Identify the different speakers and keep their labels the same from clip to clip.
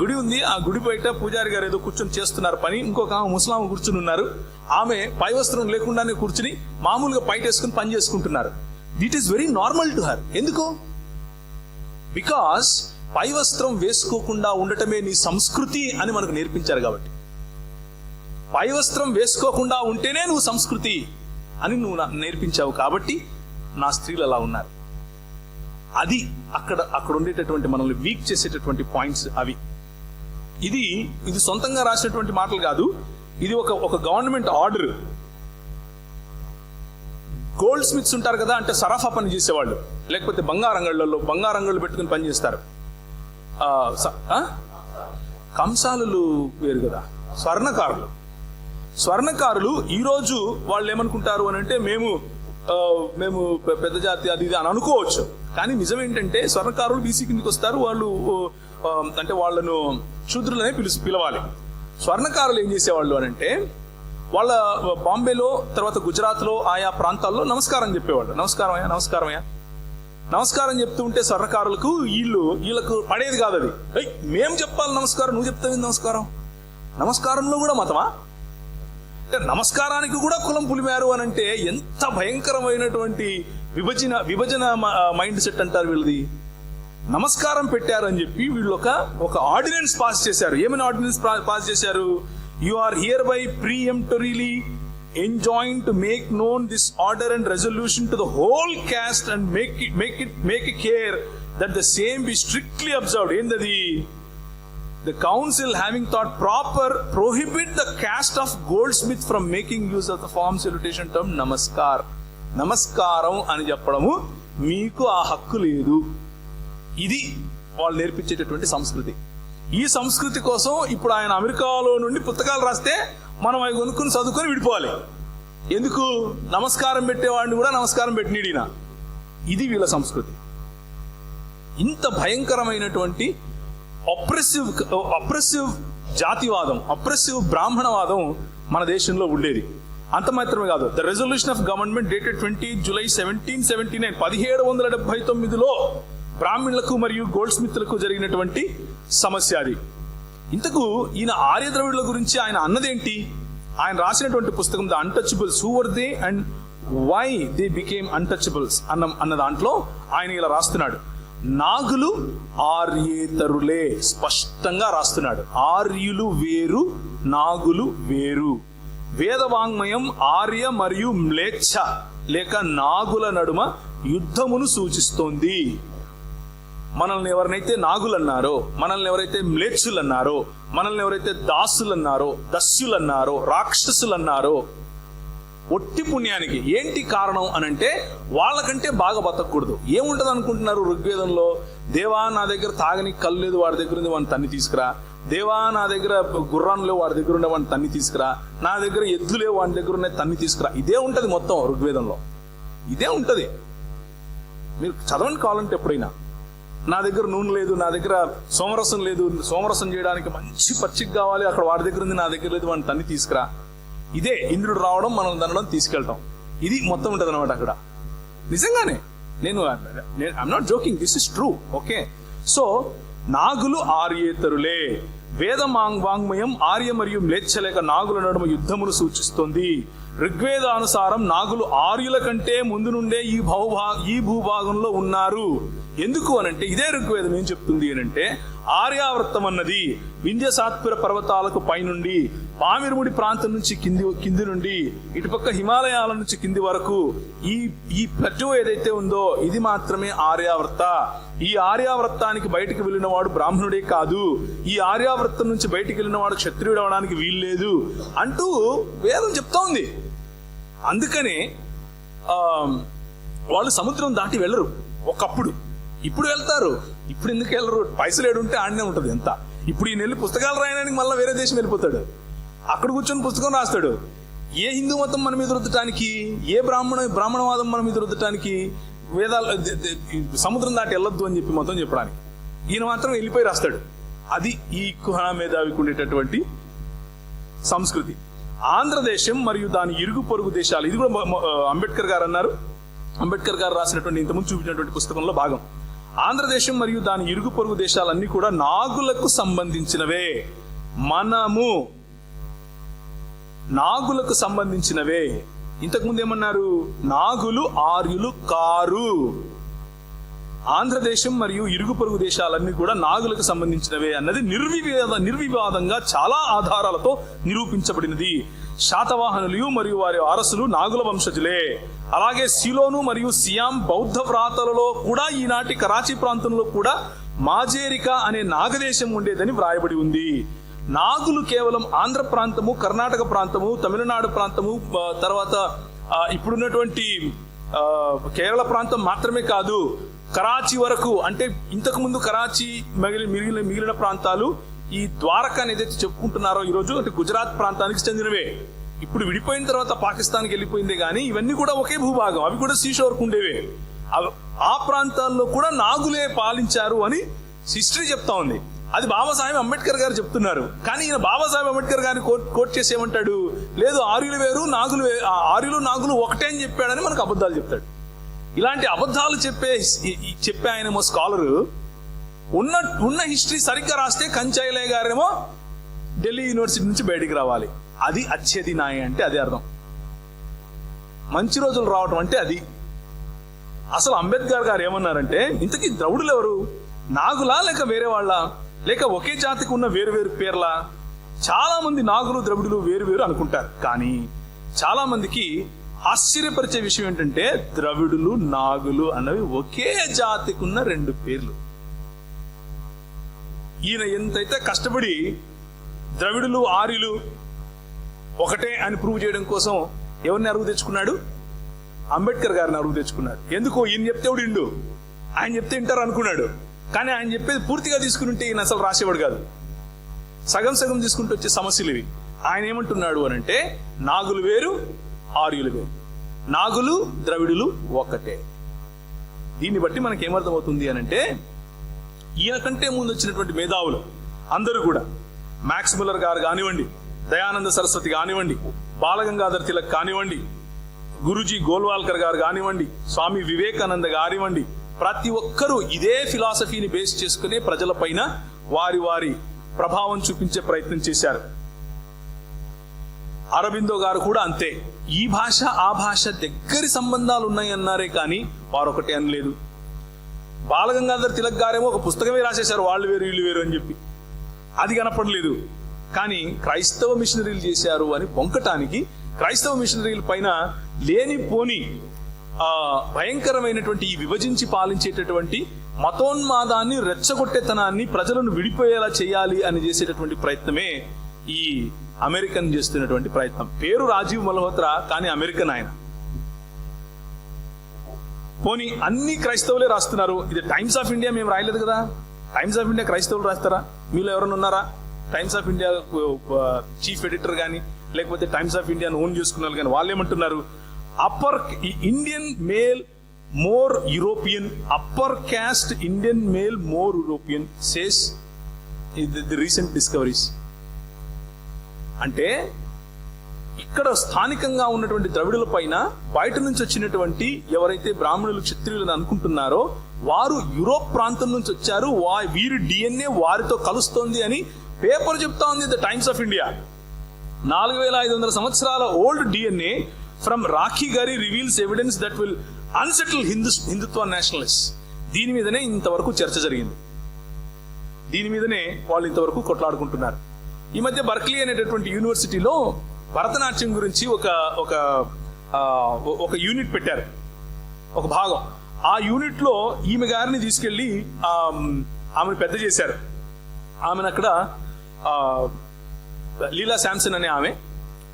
Speaker 1: గుడి ఉంది. ఆ గుడి బయట పూజారి గారు ఏదో కూర్చొని చేస్తున్నారు పని. ఇంకొక ఆమె ముసలాం కూర్చుని ఉన్నారు. ఆమె పై వస్త్రం లేకుండానే కూర్చుని మామూలుగా పైట వేసుకుని పని చేసుకుంటున్నారు. It is very normal to her ఎందుకు? బికాస్ పై వస్త్రం వేసుకోకుండా ఉండటమే నీ సంస్కృతి అని మనకు నేర్పించారు కాబట్టి. పై వస్త్రం వేసుకోకుండా ఉంటేనే నువ్వు సంస్కృతి అని నువ్వు నేర్పించావు కాబట్టి నా స్త్రీలు అలా ఉన్నారు. అది అక్కడ అక్కడ ఉండేటటువంటి మనల్ని వీక్ చేసేటటువంటి పాయింట్స్ అవి. ఇది ఇది సొంతంగా రాసినటువంటి మాటలు కాదు. ఇది ఒక ఒక గవర్నమెంట్ ఆర్డర్ గోల్డ్ స్మిత్స్ ఉంటారు కదా అంటే సరఫా పని చేసేవాళ్ళు. లేకపోతే బంగారంగళ్ళలో బంగారంగళ్ళు పెట్టుకుని పని చేస్తారు. కంసాలులు వేరు కదా స్వర్ణకారులు. స్వర్ణకారులు ఈరోజు వాళ్ళు ఏమనుకుంటారు అని అంటే మేము మేము పెద్ద జాతి అది ఇది అని అనుకోవచ్చు. కానీ నిజం ఏంటంటే స్వర్ణకారులు బీసీ కిందకి వస్తారు వాళ్ళు అంటే వాళ్ళను శూద్రులనే పిలుసు పిలవాలి. స్వర్ణకారులు ఏం చేసేవాళ్ళు అని అంటే వాళ్ళ బాంబేలో తర్వాత గుజరాత్లో ఆయా ప్రాంతాల్లో నమస్కారం చెప్పేవాళ్ళు. నమస్కారం అయ్యా నమస్కారం అయ్యా. నమస్కారం చెప్తూ ఉంటే స్వర్ణకారులకు వీళ్ళు వీళ్ళకు పడేది కాదు అది. మేం చెప్పాలి నమస్కారం నువ్వు చెప్తావు నమస్కారం? నమస్కారంలో కూడా మతమా? అంటే నమస్కారానికి కూడా కులం పులిమారు అని అంటే ఎంత భయంకరమైనటువంటి విభజన విభజన మ- మైండ్ సెట్ అంటారు వీళ్ళది. నమస్కారం పెట్టారు అని చెప్పి వీళ్ళు ఒక ఒక ఆర్డినెన్స్ పాస్ చేశారు. ఏమైనా ఆర్డినెన్స్ పాస్ చేశారు? You are hereby peremptorily enjoining to make known this order and resolution to the whole caste and make it make it make it care that the same be strictly observed ఏందది? The council having thought proper prohibit the caste of goldsmith from making use of the form salutation term నమస్కారం నమస్కారం అని చెప్పడము మీకు ఆ హక్కు లేదు. ఇది వాళ్ళు నేర్పించేటటువంటి సంస్కృతి. ఈ సంస్కృతి కోసం ఇప్పుడు ఆయన అమెరికాలో నుండి పుస్తకాలు రాస్తే మనం అవి కొనుక్కుని చదువుకొని విడిపోవాలి. ఎందుకు? నమస్కారం పెట్టేవాడిని కూడా నమస్కారం పెట్టినీడిన? ఇది వీళ్ళ సంస్కృతి. ఇంత భయంకరమైనటువంటి అప్రెసివ్ అప్రెసివ్ జాతివాదం అప్రెసివ్ బ్రాహ్మణవాదం మన దేశంలో ఉండేది. అంత మాత్రమే కాదు. The resolution of government dated twenty July seventeen seventy nine పదిహేడు వందల డెబ్బై తొమ్మిదిలో బ్రాహ్మణులకు మరియు గోల్డ్ స్మిత్లకు జరిగినటువంటి సమస్య అది. ఇంతకు ఈయన ఆర్యద్రవిడుల గురించి ఆయన అన్నదేంటి? ఆయన రాసినటువంటి పుస్తకం the untouchables who were they and why they became untouchables అన్న అన్న దాంట్లో ఆయన ఇలా రాస్తున్నాడు. నాగులు ఆర్యేతరులే స్పష్టంగా రాస్తున్నాడు. ఆర్యులు వేరు నాగులు వేరు. వేదవాంగ్మయం ఆర్య మరియు మ్లేచ్ఛ లేక నాగుల నడుమ యుద్ధమును సూచిస్తోంది. మనల్ని ఎవరినైతే నాగులన్నారో మనల్ని ఎవరైతే మ్లేచ్చులు అన్నారో మనల్ని ఎవరైతే దాసులన్నారో దస్యులన్నారో రాక్షసులన్నారో ఒట్టి పుణ్యానికి ఏంటి కారణం అనంటే వాళ్ళకంటే బాగా బతకూడదు ఏముంటది అనుకుంటున్నారు ఋగ్వేదంలో? దేవా నా దగ్గర తాగని కళ్ళు లేదు వాడి దగ్గర ఉంది వాడిని తన్ని తీసుకురా. దేవా నా దగ్గర గుర్రం లేవు వాడి దగ్గర ఉండే వాడిని తన్ని తీసుకురా. నా దగ్గర ఎద్దు లేవు వాడి దగ్గర ఉన్న తన్ని తీసుకురా. ఇదే ఉంటది మొత్తం ఋగ్వేదంలో. ఇదే ఉంటది. మీరు చదవండి కావాలంటే ఎప్పుడైనా. నా దగ్గర నూనె లేదు నా దగ్గర సోమరసం లేదు సోమరసం చేయడానికి మంచి పచ్చిక కావాలి అక్కడ వాడి దగ్గర ఉంది నా దగ్గర లేదు వాడిని తన్ని తీసుకురా. ఇదే ఇంద్రుడు రావడం మనం దనడం తీసుకెళ్ళటం. ఇది మొత్తం ఉంటది అనమాట అక్కడ. నిజంగానే నేను I'm not joking this is true okay so నాగులు ఆర్యేతరులే వేద వాంగ్మయం ఆర్య మరియు మ్లేచ్ఛలేక నాగుల నడుమ యుద్ధమును సూచిస్తుంది. ఋగ్వేదానుసారం నాగులు ఆర్యుల కంటే ముందు నుండే ఈ భౌభా ఈ భూభాగంలో ఉన్నారు. ఎందుకు అనంటే ఇదే ఋగ్వేదం ఏం చెప్తుంది అనంటే ఆర్యావృత్తం అన్నది వింధ్య సాత్పుర పర్వతాలకు పైనుండి పామిరుముడి ప్రాంతం నుంచి కింది కింది నుండి ఇటుపక్క హిమాలయాల నుంచి కింది వరకు ఈ ఈ ప్లటో ఏదైతే ఉందో ఇది మాత్రమే ఆర్యావర్త. ఈ ఆర్యావర్తానికి బయటికి వెళ్ళిన వాడు బ్రాహ్మణుడే కాదు. ఈ ఆర్యావర్తం నుంచి బయటికి వెళ్ళిన వాడు క్షత్రియుడు అవడానికి వీల్లేదు అంటూ వేదం చెప్తా ఉంది. అందుకనే ఆ, వాళ్ళు సముద్రం దాటి వెళ్ళరు. ఒకప్పుడు. ఇప్పుడు వెళ్తారు. ఇప్పుడు ఎందుకు వెళ్ళరు? పైసలు ఏడు ఉంటే ఆడనే ఉంటది ఎంత ఇప్పుడు ఈయన వెళ్ళి పుస్తకాలు రాయడానికి మళ్ళీ వేరే దేశం వెళ్ళిపోతాడు. అక్కడ కూర్చొని పుస్తకం రాస్తాడు. ఏ హిందూ మతం మన మీద రుద్దటానికి ఏ బ్రాహ్మణ బ్రాహ్మణవాదం మన మీద రుద్దటానికి వేదాలు సముద్రం దాటి వెళ్ళొద్దు అని చెప్పి మతం చెప్పడానికి. ఈయన మాత్రం వెళ్ళిపోయి రాస్తాడు. అది ఈ కుహనా మేధావికి ఉండేటటువంటి సంస్కృతి. ఆంధ్రదేశం మరియు దాని ఇరుగు పొరుగు దేశాలు ఇది కూడా అంబేద్కర్ గారు అన్నారు. అంబేద్కర్ గారు రాసినటువంటి ఇంతకుముందు చూపించినటువంటి పుస్తకంలో భాగం. ఆంధ్రదేశం మరియు దాని ఇరుగు పొరుగు దేశాలన్నీ కూడా నాగులకు సంబంధించినవే. మనము నాగులకు సంబంధించినవే. ఇంతకుముందు ఏమన్నారు నాగులు ఆర్యులు కారు. ఆంధ్రదేశం మరియు ఇరుగు పొరుగు దేశాలన్నీ కూడా నాగులకు సంబంధించినవే అన్నది నిర్వివాద నిర్వివాదంగా చాలా ఆధారాలతో నిరూపించబడినది. శాతవాహనులు మరియు వారి వారసులు నాగుల వంశజులే. అలాగే సిలోను మరియు సియాం బౌద్ధ వ్రాతలలో కూడా ఈనాటి కరాచీ ప్రాంతంలో కూడా మాజేరిక అనే నాగదేశం ఉండేదని వ్రాయబడి ఉంది. నాగులు కేవలం ఆంధ్ర ప్రాంతము కర్ణాటక ప్రాంతము తమిళనాడు ప్రాంతము తర్వాత ఇప్పుడున్నటువంటి కేరళ ప్రాంతం మాత్రమే కాదు కరాచీ వరకు అంటే ఇంతకు ముందు కరాచీ మిగిలిన మిగిలిన మిగిలిన ప్రాంతాలు ఈ ద్వారకా అని ఏదైతే చెప్పుకుంటున్నారో ఈరోజు అంటే గుజరాత్ ప్రాంతానికి చెందినవే. ఇప్పుడు విడిపోయిన తర్వాత పాకిస్తాన్కి వెళ్ళిపోయిందే కానీ ఇవన్నీ కూడా ఒకే భూభాగం అవి కూడా సీషోర్కు ఉండేవే. ఆ ప్రాంతాల్లో కూడా నాగులే పాలించారు అని హిస్టరీ చెప్తా ఉంది. అది బాబాసాహెబ్ అంబేద్కర్ గారు చెప్తున్నారు. కానీ ఈయన బాబాసాహెబ్ అంబేద్కర్ గారిని కోట్ కోర్ట్ చేసి ఏమంటాడు లేదు ఆర్యులు వేరు నాగులు ఆ ఆర్యులు నాగులు ఒకటే అని చెప్పాడని మనకు అబద్ధాలు చెప్తాడు. ఇలాంటి అబద్ధాలు చెప్పే ఈ- చెప్పే ఆయన స్కాలరు. ఉన్న ఉన్న హిస్టరీ సరిగ్గా రాస్తే కంచాయిలయ్య గారేమో ఢిల్లీ యూనివర్సిటీ నుంచి బయటికి రావాలి. అది అచ్చేది నాయ అంటే అదే అర్థం. మంచి రోజులు రావటం అంటే అది. అసలు అంబేద్కర్ గారు ఏమన్నారంటే ఇంతకీ ద్రౌడులు ఎవరు? నాగులా లేక వేరే వాళ్ళ? లేక ఒకే జాతికి ఉన్న వేరు వేరు పేర్లా చాలా మంది నాగులు ద్రవిడులు వేరు వేరు అనుకుంటారు. కానీ చాలా మందికి ఆశ్చర్యపరిచే విషయం ఏంటంటే ద్రవిడులు నాగులు అన్నవి ఒకే జాతికి ఉన్న రెండు పేర్లు. ఈయన ఎంతైతే కష్టపడి ద్రవిడులు ఆర్యులు ఒకటే అని ప్రూవ్ చేయడం కోసం ఎవరిని అరువు తెచ్చుకున్నాడు? అంబేద్కర్ గారిని అరువు తెచ్చుకున్నాడు. ఎందుకు ఈయన చెప్తే ఇండు ఆయన చెప్తే వింటారు అనుకున్నాడు. కానీ ఆయన చెప్పేది పూర్తిగా తీసుకుని ఉంటే ఈయన అసలు రాసేవాడు కాదు. సగం సగం తీసుకుంటూ వచ్చే సమస్యలు ఇవి. ఆయన ఏమంటున్నాడు అని అంటే నాగులు వేరు ఆర్యులు వేరు. నాగులు ద్రవిడులు ఒక్కటే. దీన్ని బట్టి మనకి ఏమర్థమవుతుంది అని అంటే ఈయన కంటే ముందు వచ్చినటువంటి మేధావులు అందరూ కూడా మ్యాక్స్ గారు కానివ్వండి దయానంద సరస్వతి కానివ్వండి బాలగంగాధర్ తిలక్ కానివ్వండి గురుజీ గోల్వాల్కర్ గారు కానివ్వండి స్వామి వివేకానంద కానివ్వండి ప్రతి ఒక్కరూ ఇదే ఫిలాసఫీని బేస్ చేసుకునే ప్రజలపైన వారి వారి ప్రభావం చూపించే ప్రయత్నం చేశారు. అరబిందో గారు కూడా అంతే. ఈ భాష ఆ భాష దగ్గరి సంబంధాలు ఉన్నాయన్నారే కానీ వారు ఒకటే అనలేదు. బాలగంగాధర్ తిలక్ గారేమో ఒక పుస్తకమే రాసేశారు వాళ్ళు వేరు వీళ్ళు వేరు అని చెప్పి. అది కనపడలేదు. కానీ క్రైస్తవ మిషనరీలు చేశారు అని బొంకటానికి క్రైస్తవ మిషనరీల పైన లేని పోని భయంకరమైనటువంటి ఈ విభజించి పాలించేటటువంటి మతోన్మాదాన్ని రెచ్చగొట్టేతనాన్ని ప్రజలను విడిపోయేలా చేయాలి అని చేసేటటువంటి ప్రయత్నమే ఈ అమెరికన్ చేస్తున్నటువంటి ప్రయత్నం. పేరు రాజీవ్ మల్హోత్రా కానీ అమెరికన్ ఆయన. పోనీ అన్ని క్రైస్తవులే రాస్తున్నారు. ఇది టైమ్స్ ఆఫ్ ఇండియా మేము రాయలేదు కదా? టైమ్స్ ఆఫ్ ఇండియా క్రైస్తవులు రాస్తారా? మీలో ఎవరైనా ఉన్నారా? Times of India chief editor కానీ లేకపోతే టైమ్స్ ఆఫ్ ఇండియాను ఓన్ చేసుకున్నారు కానీ వాళ్ళు ఏమంటున్నారు upper Indian male more European upper caste Indian male more European says the recent discoveries అంటే ఇక్కడ స్థానికంగా ఉన్నటువంటి ద్రవిడుల పైన బయట నుంచి వచ్చినటువంటి ఎవరైతే బ్రాహ్మణులు క్షత్రియులు అనుకుంటున్నారో వారు యూరోప్ ప్రాంతం నుంచి వచ్చారు. వా వీరి డిఎన్ఏ వారితో కలుస్తోంది అని పేపర్ చెప్తా ఉంది ద టైమ్స్ ఆఫ్ ఇండియా. నాలుగు వేల ఐదు వందల సంవత్సరాల old DNA from Rakhigarhi reveals evidence that will unsettle Hindu Hindutva nationalist దీని మీదనే ఇంతవరకు చర్చ జరిగింది. దీని మీదనే వాళ్ళు ఇంతవరకు కొట్లాడుకుంటున్నారు. ఈ మధ్య బర్క్లీ అనేటటువంటి యూనివర్సిటీలో భరతనాట్యం గురించి ఒక ఒక ఒక యూనిట్ పెట్టారు. ఒక భాగం. ఆ యూనిట్లో ఈమె గారిని తీసుకెళ్ళి ఆమెను పెద్ద చేశారు. ఆమెను అక్కడ లీలా శాంసన్ అనే ఆమె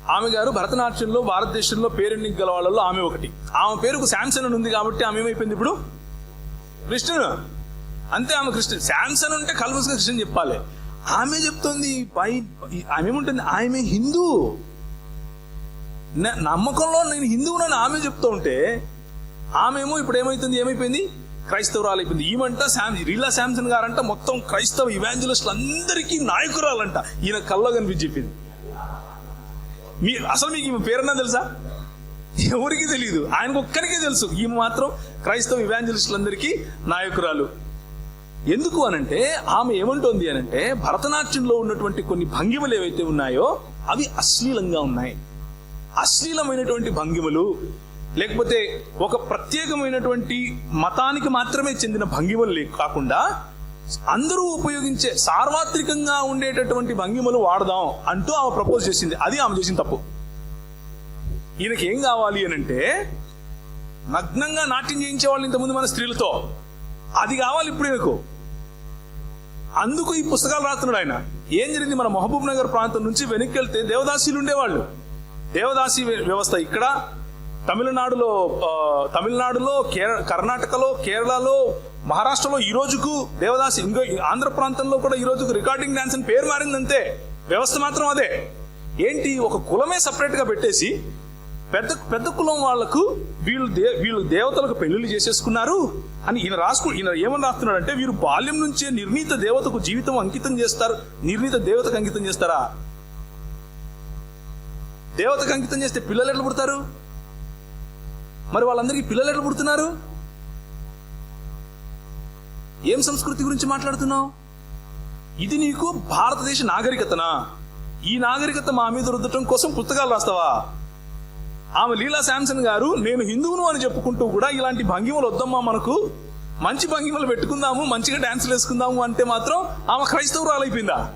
Speaker 1: ఆమె గారు భరతనాట్యంలో భారతదేశంలో పేరెన్నిక గల వాళ్ళలో ఆమె ఒకటి. ఆమె పేరుకు శాంసన్ అని ఉంది కాబట్టి ఆమె ఏమైపోయింది ఇప్పుడు? కృష్ణుడు అంతే ఆమె కృష్ణ. శాంసన్ ఉంటే కల్వస్గా క్రిస్టియన్ చెప్పాలి. ఆమె చెప్తోంది పై ఆమె ఏముంటుంది ఆమె హిందూ. న- నమ్మకంలో నేను హిందువునని ఆమె చెప్తూ ఉంటే ఆమెమో ఇప్పుడు ఏమైతుంది ఏమైపోయింది? క్రైస్తవురాలు అయిపోయింది ఈమంట శామ్ రీలా శాంసన్ గారంట మొత్తం క్రైస్తవ ఇవాంజలిస్టులు అందరికీ నాయకురాలంట. ఈయన కల్లో కనిపించి చెప్పింది. మీ అసలు మీకు ఈమె పేరన్నా తెలుసా? ఎవరికి తెలియదు ఆయనకు ఒక్కరికే తెలుసు. ఈమె మాత్రం క్రైస్తవ ఇవాంజలిస్టులందరికీ నాయకురాలు. ఎందుకు అనంటే ఆమె ఏమంటోంది అనంటే భరతనాట్యంలో ఉన్నటువంటి కొన్ని భంగిమలు ఏవైతే ఉన్నాయో అవి అశ్లీలంగా ఉన్నాయి. అశ్లీలమైనటువంటి భంగిమలు లేకపోతే ఒక ప్రత్యేకమైనటువంటి మతానికి మాత్రమే చెందిన భంగిమలు లే- కాకుండా అందరూ ఉపయోగించే సార్వత్రికంగా ఉండేటటువంటి భంగిమలు వాడదాం అంటూ ఆమె ప్రపోజ్ చేసింది. అది ఆమె చేసిన తప్పు. ఈయనకి ఏం కావాలి అని అంటే నగ్నంగా నాట్యం చేయించే వాళ్ళు ఇంతకుముందు మన స్త్రీలతో. అది కావాలి ఇప్పుడు ఈయనకు. అందుకు ఈ పుస్తకాలు రాస్తున్నాడు ఆయన. ఏం జరిగింది? మన మహబూబ్ నగర్ ప్రాంతం నుంచి వెనక్కి వెళ్తే దేవదాసీలు ఉండేవాళ్ళు. దేవదాసి వ్య- వ్యవస్థ ఇక్కడ తమిళనాడులో తమిళనాడులో కేరళ కర్ణాటకలో కేరళలో మహారాష్ట్రలో ఈ రోజుకు దేవదాసి ఇంకో ఆంధ్ర ప్రాంతంలో కూడా ఈ రోజుకు రికార్డింగ్ డాన్స్ అని పేరు మారిందంతే. వ్యవస్థ మాత్రం అదే. ఏంటి ఒక కులమే సపరేట్గా పెట్టేసి పెద్ద పెద్ద కులం వాళ్ళకు వీళ్ళు దే వీళ్ళు దేవతలకు పెళ్ళిళ్ళు చేసేసుకున్నారు అని ఈయన రాసుకు ఈయన ఏమని రాస్తున్నాడంటే వీరు బాల్యం నుంచే నిర్ణీత దేవతకు జీవితం అంకితం చేస్తారు. నిర్ణీత దేవతకు అంకితం చేస్తారా? దేవతకు అంకితం చేస్తే పిల్లలు ఎట్లా పుడతారు? మరి వాళ్ళందరికీ పిల్లలు ఎట్లా పుడుతున్నారు? ఏం సంస్కృతి గురించి మాట్లాడుతున్నావు? ఇది నీకు భారతదేశ నాగరికతనా? ఈ నాగరికత మా మీద రుద్దటం కోసం పుస్తకాలు రాస్తావా? ఆమె లీలా శాంసన్ గారు నేను హిందువును అని చెప్పుకుంటూ కూడా ఇలాంటి భంగిమలు వద్దమ్మా మనకు. మంచి భంగిమలు పెట్టుకుందాము మంచిగా డాన్సులు వేసుకుందాము అంటే మాత్రం ఆమె క్రైస్తవురాలైపోయిందా?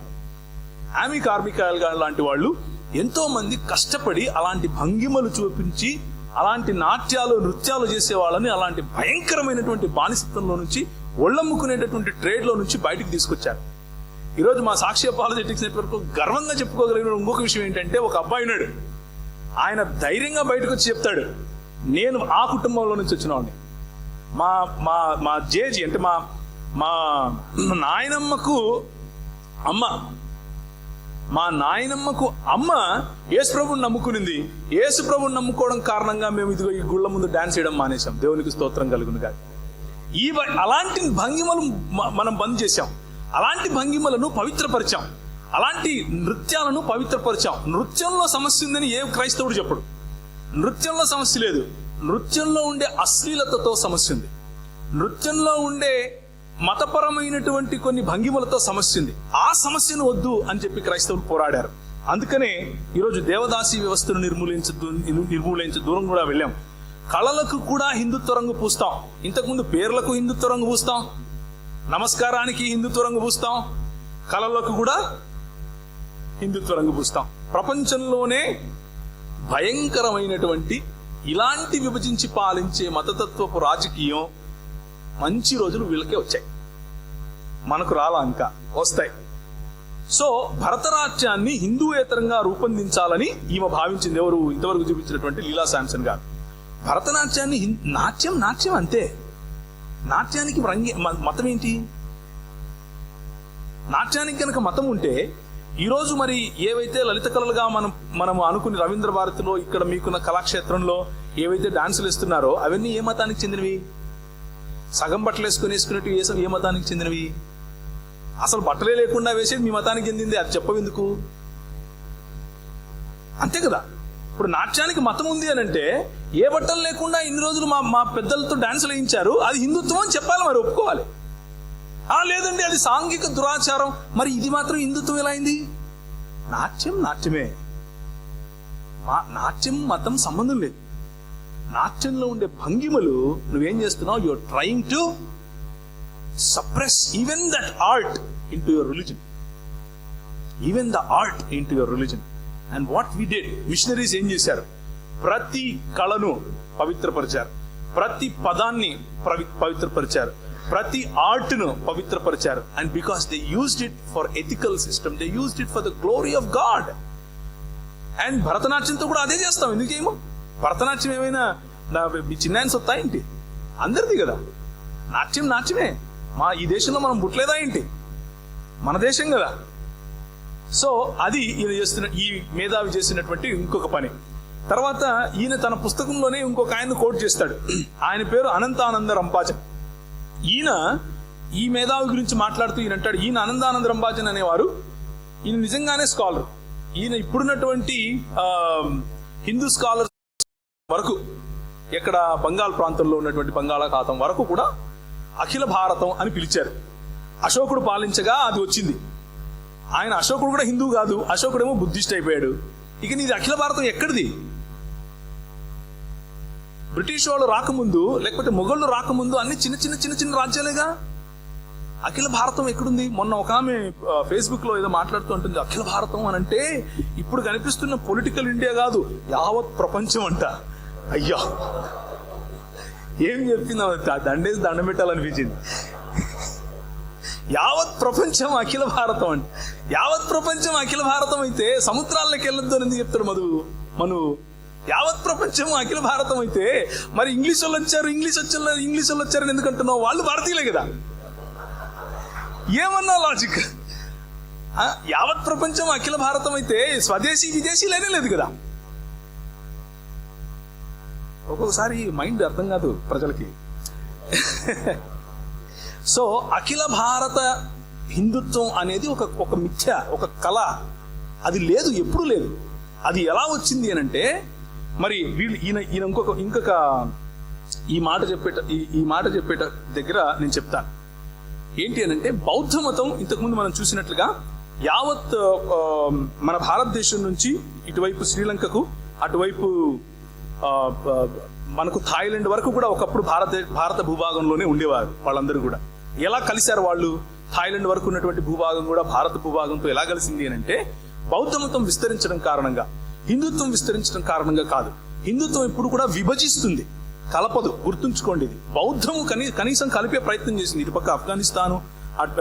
Speaker 1: ఆమె కార్మికాయలు గారు లాంటి వాళ్ళు ఎంతో మంది కష్టపడి అలాంటి భంగిమలు చూపించి అలాంటి నాట్యాలు నృత్యాలు చేసే వాళ్ళని అలాంటి భయంకరమైనటువంటి బానిసత్వంలో నుంచి ఒళ్ళమ్ముకునేటటువంటి ట్రేడ్లో నుంచి బయటికి తీసుకొచ్చారు. ఈరోజు మా సాక్షి అపాలజెటిక్స్ నెట్వర్క్ గర్వంగా చెప్పుకోగలిగిన ఇంకొక విషయం ఏంటంటే ఒక అబ్బాయి ఉన్నాడు. ఆయన ధైర్యంగా బయటకు వచ్చి చెప్తాడు నేను ఆ కుటుంబంలో నుంచి వచ్చినవాడిని. మా మా మా జేజీ అంటే మా మా నాయనమ్మకు అమ్మ మా నాయనమ్మకు అమ్మ యేసు ప్రభుని నమ్ముకునింది. యేసు ప్రభుని నమ్ముకోవడం కారణంగా మేము ఇదిగో ఈ గుళ్ళ ముందు డాన్స్ చేయడం మానేశాం. దేవునికి స్తోత్రం కలుగును కాదు ఈ అలాంటి భంగిమలు మనం బంద్ చేశాం. అలాంటి భంగిమలను పవిత్రపరిచాం. అలాంటి నృత్యాలను పవిత్రపరిచాం. నృత్యంలో సమస్య ఉందని ఏ క్రైస్తవుడు చెప్పడు. నృత్యంలో సమస్య లేదు. నృత్యంలో ఉండే అశ్లీలతతో సమస్య ఉంది. నృత్యంలో ఉండే మతపరమైనటువంటి కొన్ని భంగిమలతో సమస్య ఉంది ఆ సమస్యను వద్దు అని చెప్పి క్రైస్తవులు పోరాడారు. అందుకనే ఈరోజు దేవదాసి వ్యవస్థను నిర్మూలించ నిర్మూలించే దూరం కూడా వెళ్ళాం. కళలకు కూడా హిందుత్వ రంగు పూస్తాం. ఇంతకుముందు పేర్లకు హిందుత్వ రంగు పూస్తాం. నమస్కారానికి హిందుత్వ రంగు పూస్తాం. కళలకు కూడా హిందుత్వ రంగు పూస్తాం. ప్రపంచంలోనే భయంకరమైనటువంటి ఇలాంటి విభజించి పాలించే మతతత్వపు రాజకీయం మంచి రోజులు వీళ్ళకే వచ్చాయి. మనకు రాలా ఇంకా? వస్తాయి. సో భరతనాట్యాన్ని హిందూయేతరంగా రూపొందించాలని ఈమె భావించింది ఎవరు? ఇంతవరకు చూపించినటువంటి లీలా శాంసన్ గారు. భరతనాట్యాన్ని నాట్యం నాట్యం అంతే. నాట్యానికి రంగి మతం ఏంటి నాట్యానికి కనుక మతం ఉంటే ఈరోజు మరి ఏవైతే లలిత కళలుగా మనం మనం అనుకుని రవీంద్ర భారతిలో ఇక్కడ మీకున్న కళాక్షేత్రంలో ఏవైతే డాన్సులు ఇస్తున్నారో అవన్నీ ఏ మతానికి చెందినవి? సగం బట్టలు వేసుకుని వేసుకున్నట్టు ఏ ఏ మతానికి చెందినవి? అసలు బట్టలే లేకుండా వేసేది మీ మతానికి చెందింది అది చెప్పవెందుకు? అంతే కదా. ఇప్పుడు నాట్యానికి మతం ఉంది అని అంటే ఏ బట్టలు లేకుండా ఇన్ని రోజులు మా మా పెద్దలతో డాన్సులు వేయించారు అది హిందుత్వం అని చెప్పాలి మరి ఒప్పుకోవాలి. ఆ లేదండి అది సాంఘిక దురాచారం. మరి ఇది మాత్రం హిందుత్వం ఎలా అయింది? నాట్యం నాట్యమే. మా నాట్యం మతం సంబంధం లేదు. నాట్యంలో ఉండే భంగిమలు నువ్వేం చేస్తున్నావు? You're trying to suppress even that art into your religion even the art into your religion and what we did missionaries ఏం చేశారు? ప్రతి కళను పవిత్రపరిచారు. ప్రతి పదాన్ని పవిత్రపరిచారు. ప్రతి ఆర్ట్ను పవిత్రపరిచారు. And because they used it for ethical system they used it for the glory of God and భరతనాట్యంతో కూడా అదే చేస్తాం. ఎందుకు చేయము భరతనాట్యం ఏమైనా నా మీ సొత్తా ఏంటి? అందరిది కదా. నాట్యం నాట్యమే. మా ఈ దేశంలో మనం పుట్టలేదా ఏంటి? మన దేశం కదా. సో అది ఈయన చేస్తున్న ఈ మేధావి చేసినటువంటి ఇంకొక పని. తర్వాత ఈయన తన పుస్తకంలోనే ఇంకొక ఆయన కోట్ చేస్తాడు. ఆయన పేరు అనంతానంద రంపాజన్ ఈయన ఈ మేధావి గురించి మాట్లాడుతూ ఈయన అంటాడు ఈయన అనంతానంద రంపాజన్ అనేవారు ఈయన నిజంగానే స్కాలర్. ఈయన ఇప్పుడున్నటువంటి ఆ, హిందూ స్కాలర్ వరకు ఎక్కడ బంగాల్ ప్రాంతంలో ఉన్నటువంటి బంగాళాఖాతం వరకు కూడా అఖిల భారతం అని పిలిచారు. అశోకుడు పాలించగా అది వచ్చింది. ఆయన అశోకుడు కూడా హిందూ కాదు అశోకుడేమో బుద్ధిస్ట్ అయిపోయాడు. ఇక నీది అఖిల భారతం ఎక్కడిది? బ్రిటిష్ వాళ్ళు రాకముందు లేకపోతే మొఘళ్ళు రాకముందు అన్ని చిన్న చిన్న చిన్న చిన్న రాజ్యాలేగా? అఖిల భారతం ఎక్కడుంది? మొన్న ఒక ఆమె ఫేస్బుక్లో ఏదో మాట్లాడుతూ ఉంటుంది అఖిల భారతం అని అంటే ఇప్పుడు కనిపిస్తున్న పొలిటికల్ ఇండియా కాదు యావత్ ప్రపంచం అంట. అయ్యో. ఏం చెప్పింది దండేసి దండం పెట్టాలనిపించింది. యావత్ ప్రపంచం అఖిల భారతం అంటే యావత్ ప్రపంచం అఖిల భారతం అయితే సముద్రాల్లోకి వెళ్ళొద్దు అని చెప్తాడు మధు? మను యావత్ ప్రపంచం అఖిల భారతం అయితే మరి ఇంగ్లీష్ వాళ్ళు వచ్చారు ఇంగ్లీష్ వచ్చారు ఇంగ్లీష్ వాళ్ళు వచ్చారని ఎందుకంటున్నావు వాళ్ళు భారతీయులే కదా. ఏమన్నా లాజిక్ ఆ, యావత్ ప్రపంచం అఖిల భారతం అయితే స్వదేశీ విదేశీ లేనే లేదు కదా. ఒక్కొక్కసారి మైండ్ అర్థం కాదు ప్రజలకి. సో అఖిల భారత హిందుత్వం అనేది ఒక ఒక మిథ్య ఒక కళ. అది లేదు ఎప్పుడు లేదు. అది ఎలా వచ్చింది అని అంటే మరి వీళ్ళు ఈయన ఈయన ఇంకొక ఇంకొక ఈ మాట చెప్పేట ఈ- ఈ మాట చెప్పేట దగ్గర నేను చెప్తాను ఏంటి అని అంటే బౌద్ధ మతం ఇంతకుముందు మనం చూసినట్లుగా యావత్ మన భారతదేశం నుంచి ఇటువైపు శ్రీలంకకు అటువైపు మనకు థాయిలాండ్ వరకు కూడా ఒకప్పుడు భారత భారత భూభాగంలోనే ఉండేవారు వాళ్ళందరూ కూడా. ఎలా కలిశారు వాళ్ళు? థాయిలాండ్ వరకు ఉన్నటువంటి భూభాగం కూడా భారత భూభాగంతో ఎలా కలిసింది అని అంటే బౌద్ధ మతం విస్తరించడం కారణంగా హిందుత్వం విస్తరించడం కారణంగా కాదు. హిందుత్వం ఇప్పుడు కూడా విభజిస్తుంది. కలపదు గుర్తుంచుకోండి ఇది. బౌద్ధము కనీ కనీసం కలిపే ప్రయత్నం చేసింది. ఇటు పక్క ఆఫ్ఘనిస్తాను అట్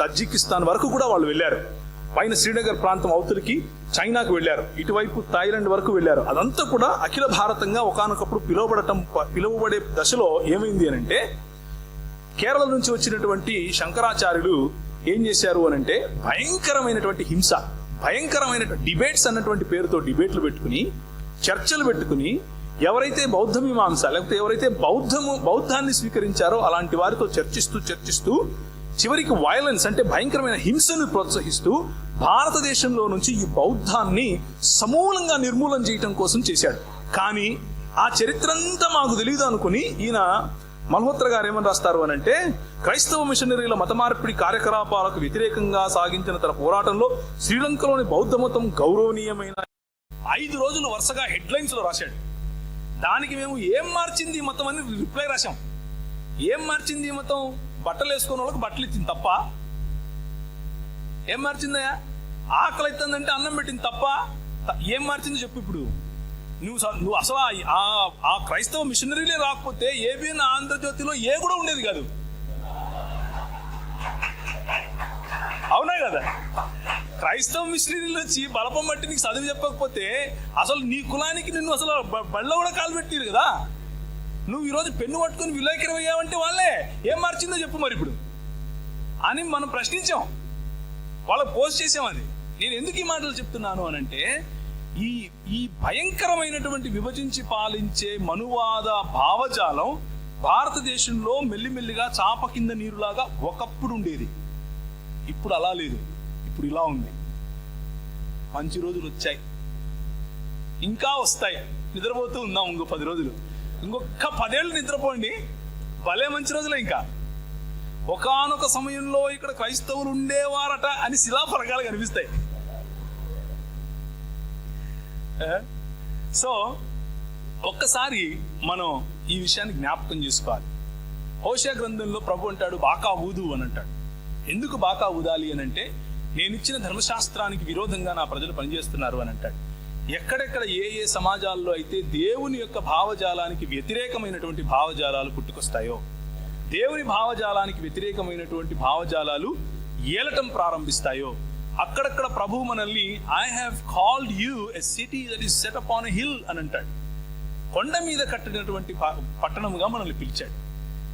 Speaker 1: తజికిస్తాన్ వరకు కూడా వాళ్ళు వెళ్ళారు. పైన శ్రీనగర్ ప్రాంతం అవతలికి చైనాకు వెళ్ళారు. ఇటువైపు థాయిలాండ్ వరకు వెళ్ళారు. అదంతా కూడా అఖిల భారతంగా ఒకానొకప్పుడు పిలువబడటం పిలువబడే దశలో ఏమైంది అని అంటే కేరళ నుంచి వచ్చినటువంటి శంకరాచార్యులు ఏం చేశారు అని అంటే భయంకరమైనటువంటి హింస భయంకరమైన డిబేట్స్ అన్నటువంటి పేరుతో డిబేట్లు పెట్టుకుని చర్చలు పెట్టుకుని ఎవరైతే బౌద్ధ మీమాంస లేకపోతే ఎవరైతే బౌద్ధము బౌద్ధాన్ని స్వీకరించారో అలాంటి వారితో చర్చిస్తూ చర్చిస్తూ చివరికి వయలెన్స్ అంటే భయంకరమైన హింసను ప్రోత్సహిస్తూ భారతదేశంలో నుంచి ఈ బౌద్ధాన్ని సమూలంగా నిర్మూలన చేయటం కోసం చేశాడు. కానీ ఆ చరిత్ర అంతా మాకు తెలియదు అనుకుని ఈయన మల్హోత్ర గారు ఏమని రాస్తారు అని అంటే క్రైస్తవ మిషనరీల మత మార్పిడి కార్యకలాపాలకు వ్యతిరేకంగా సాగించిన తన పోరాటంలో శ్రీలంకలోని బౌద్ధ మతం గౌరవనీయమైన ఐదు రోజులు వరుసగా హెడ్లైన్స్లో రాశాడు. దానికి మేము ఏం మార్చింది మతం అని రిప్లై రాశాం. ఏం మార్చింది ఈ మతం? బట్టలు వేసుకున్న వాళ్ళకి బట్టలు ఇచ్చింది తప్ప? ఏం మార్చిందయ్యా? ఆకలి అవుతుందంటే అన్నం పెట్టింది తప్ప? ఏం మార్చింది చెప్పు ఇప్పుడు. నువ్వు నువ్వు అసలు ఆ- ఆ క్రైస్తవ మిషనరీలే రాకపోతే ఏబిఎన్ ఆంధ్రజ్యోతిలో ఏ కూడా ఉండేది కాదు. అవునా కదా? క్రైస్తవ మిషనరీలు వచ్చి బలపం బట్టి నీకు చదువు చెప్పకపోతే అసలు నీ కులానికి నిన్ను అసలు బళ్ళలో కూడా కాలు పెట్టిరు కదా? నువ్వు ఈరోజు పెన్ను పట్టుకొని విలేకరం అయ్యావంటే వాళ్ళే. ఏం మార్చిందో చెప్పు మరి ఇప్పుడు. అని మనం ప్రశ్నించాం. వాళ్ళకి పోస్ట్ చేసాం అది. నేను ఎందుకు ఈ మాటలు చెప్తున్నాను అని అంటే ఈ ఈ భయంకరమైనటువంటి విభజించి పాలించే మనువాద భావజాలం భారతదేశంలో మెల్లిమెల్లిగా చాప కింద నీరులాగా ఒకప్పుడు ఉండేది. ఇప్పుడు అలా లేదు. ఇప్పుడు ఇలా ఉంది. మంచి రోజులు వచ్చాయి. ఇంకా వస్తాయి. నిద్రపోతూ ఉందాం ఇంకో పది రోజులు. ఇంకొక పదేళ్ళు నిద్రపోండి. భలే మంచి రోజులే ఇంకా. ఒకానొక సమయంలో ఇక్కడ క్రైస్తవులు ఉండేవారట అని శిలాఫలకాలు కనిపిస్తాయి. సో ఒక్కసారి మనం ఈ విషయాన్ని జ్ఞాపకం చేసుకోవాలి. హోషా గ్రంథంలో ప్రభు అంటాడు బాకా ఊదు అని అంటాడు. ఎందుకు బాకా ఊదాలి అని అంటే నేను ఇచ్చిన ధర్మశాస్త్రానికి విరోధంగా నా ప్రజలు పనిచేస్తున్నారు అని అంటాడు. ఎక్కడెక్కడ ఏ ఏ సమాజాల్లో అయితే దేవుని యొక్క భావజాలానికి వ్యతిరేకమైనటువంటి భావజాలాలు పుట్టుకొస్తాయో దేవుని భావజాలానికి వ్యతిరేకమైనటువంటి భావజాలాలు ఏలటం ప్రారంభిస్తాయో అక్కడక్కడ ప్రభు మనల్ని I have called you a city that is set up on hill అని అంటాడు. కొండ మీద కట్టినటువంటి ప- పట్టణముగా మనల్ని పిలిచాడు.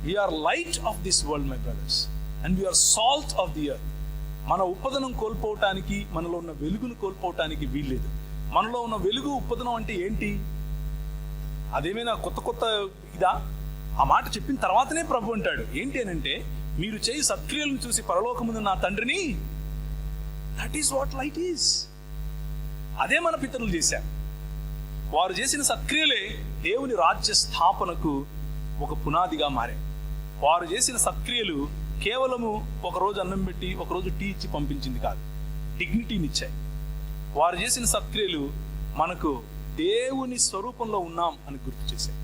Speaker 1: We are light of this world my brothers and we are salt of the earth మన ఉపదనం కోల్పోవటానికి మనలో ఉన్న వెలుగును కోల్పోవటానికి వీల్లేదు. మనలో ఉన్న వెలుగు ఉప్పదనం అంటే ఏంటి? అదేమైనా కొత్త కొత్త ఇదా? ఆ మాట చెప్పిన తర్వాతనే ప్రభు అంటాడు. ఏంటి అని అంటే మీరు చేయి సత్క్రియలను చూసి పరలోకముందు నా తండ్రిని that is what light is అదే మన పితరులు చేశారు. వారు చేసిన సత్క్రియలే దేవుని రాజ్య స్థాపనకు ఒక పునాదిగా మారాయి. వారు చేసిన సత్క్రియలు కేవలము ఒక రోజు అన్నం పెట్టి ఒకరోజు టీ ఇచ్చి పంపించింది కాదు. డిగ్నిటీని ఇచ్చాయి. వారు చేసిన సత్క్రియలు మనకు దేవుని స్వరూపంలో ఉన్నాం అని గుర్తు చేశాయి.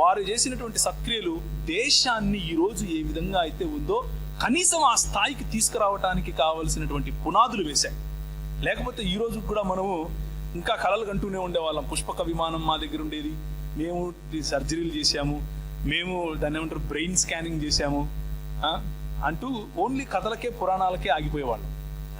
Speaker 1: వారు చేసినటువంటి సత్క్రియలు దేశాన్ని ఈరోజు ఏ విధంగా అయితే ఉందో కనీసం ఆ స్థాయికి తీసుకురావడానికి కావలసినటువంటి పునాదులు వేశాయి. లేకపోతే ఈ రోజు కూడా మనము ఇంకా కళలు కంటూనే ఉండేవాళ్ళం. పుష్పక విమానం మా దగ్గర ఉండేది. మేము సర్జరీలు చేశాము. మేము దాన్ని ఏమంటారు? బ్రెయిన్ స్కానింగ్ చేశాము. అంటూ ఓన్లీ కథలకే పురాణాలకే ఆగిపోయేవాళ్ళం.